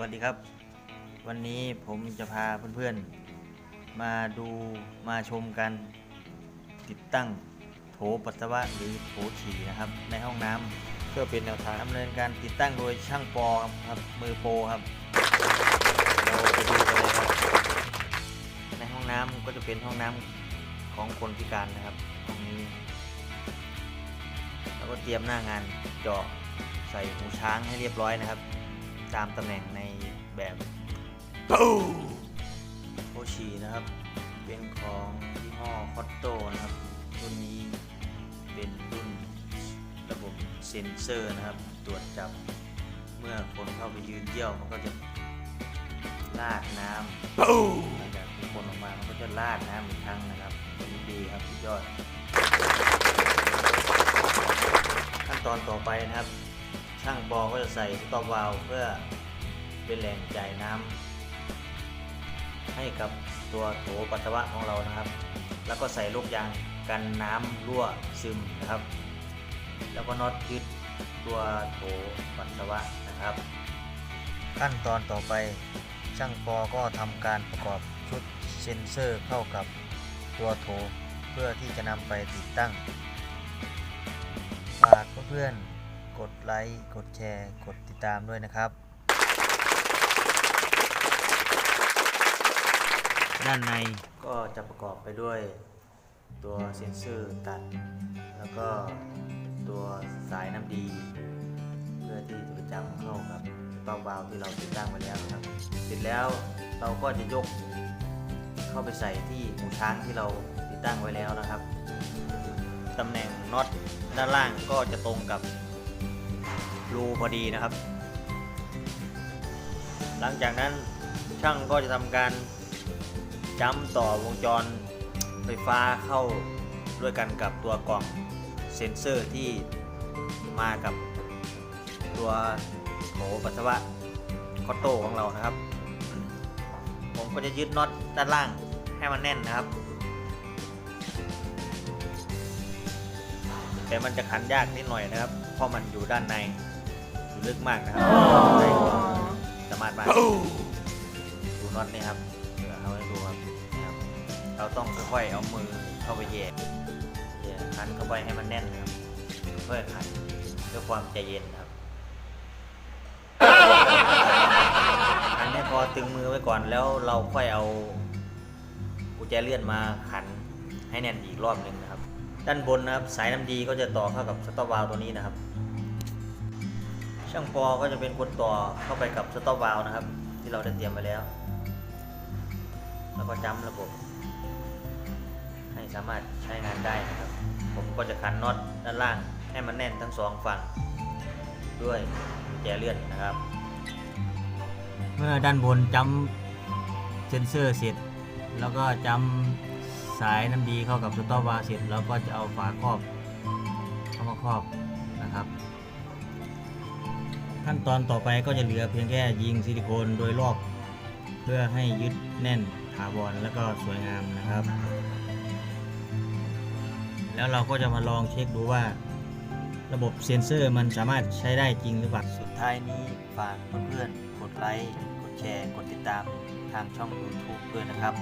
วัสดีครับ วันนี้ผมจะพาเพื่อนๆ มาดูมาชมกัน ติดตั้งโถปัสสาวะหรือโถฉี่นะครับ ในห้องน้ำเพื่อเป็นแนวทางดำเนินการติดตั้งโดยช่างปอครับมือโปรครับเราไปดูกันเลยครับในห้องน้ำก็จะเป็นห้องน้ำของคนพิการนะครับห้องนี้แล้วก็เตรียมหน้างานเจาะใส่หูช้างให้เรียบร้อยนะครับ ตามตำแหน่งในแบบโอชีนะครับ เป็นของยี่ห้อคอตโตนะครับ รุ่นนี้เป็นรุ่นระบบเซ็นเซอร์นะครับ ตรวจจับเมื่อคนเข้าไปยืนเยี่ยวมันก็จะลาดน้ำหลังจากที่คนออกมามันก็จะลาดน้ำอีกครั้งนะครับตัวนี้ดีครับสุดยอด ขั้นตอนต่อไปนะครับ ช่างปอก็จะใส่สต็อปวาลเพื่อเป็นแหล่งจ่ายน้ำให้กับตัวโถปัสสาวะของเรานะครับ แล้วก็ใส่ลูกยางกันน้ำรั่วซึมนะครับ แล้วก็น็อตยึดตัวโถปัสสาวะนะครับ ขั้นตอนต่อไปช่างปอก็ทำการประกอบชุดเซ็นเซอร์เข้ากับตัวโถเพื่อที่จะนำไปติดตั้งฝากเพื่อนๆ กดไลค์ กดแชร์ กดติดตามด้วยนะครับ ด้านในก็จะประกอบไปด้วยตัวเซ็นเซอร์ตัด แล้วก็ตัวสายน้ำดี เพื่อที่จะไปจำเข้ากับเต้าวาล์วที่เราติดตั้งไว้แล้วครับ เสร็จแล้วเราก็จะยกเข้าไปใส่ที่หูช้างที่เราติดตั้งไว้แล้วนะครับตำแหน่งน็อตด้านล่างก็จะตรงกับ รูพอดีนะครับ หลังจากนั้นช่างก็จะทำการจ้ำต่อวงจรไฟฟ้าเข้าด้วยกันกับตัวกล่องเซ็นเซอร์ที่มากับตัวโถปัสสาวะคอตโต้ของเรานะครับ ผมก็จะยึดน็อตด้านล่างให้มันแน่นนะครับ แต่มันจะขันยากนิดหน่อยนะครับ เพราะมันอยู่ด้านใน ลึกมากนะครับในก็สามารถมาดูน็อตนี่ครับเดี๋ยวเอาให้ดูครับนี่ครับ เราต้องค่อยๆเอามือเข้าไปแย่แย่ขันเข้าไปให้มันแน่นนะครับเพื่อขันด้วยความใจเย็นครับขันให้พอตึงมือไว้ก่อนแล้วเราค่อยเอากุญแจเลื่อนมาขันให้แน่นอีกรอบหนึ่งนะครับ ด้านบนนะครับ สายน้ำดีก็จะต่อเข้ากับสต็อปวาล์วตัวนี้นะครับ ช่างปอก็จะเป็นคนต่อเข้าไปกับสต็อปวาล์วนะครับ ที่เราได้เตรียมไว้แล้ว แล้วก็จำระบบ ให้สามารถใช้งานได้นะครับ ผมก็จะขันน็อตด้านล่างให้มันแน่นทั้งสองฝั่ง ด้วยแจเลื่อนนะครับ เมื่อด้านบนจำเซนเซอร์เสร็จ แล้วก็จำสายน้ำดีเข้ากับสต็อปวาล์วเสร็จเราก็จะเอาฝาครอบเข้ามาครอบนะครับ ขั้นตอนต่อไปก็จะเหลือเพียงแค่ยิงซิลิโคนโดยรอบ เพื่อให้ยึดแน่นถาวรแล้วก็สวยงามนะครับ แล้วเราก็จะมาลองเช็คดูว่า ระบบเซ็นเซอร์มันสามารถใช้ได้จริงหรือเปล่าสุดท้ายนี้ฝากเพื่อนๆกดไลค์กดแชร์ กดติดตามทางช่อง YouTube ด้วยนะครับ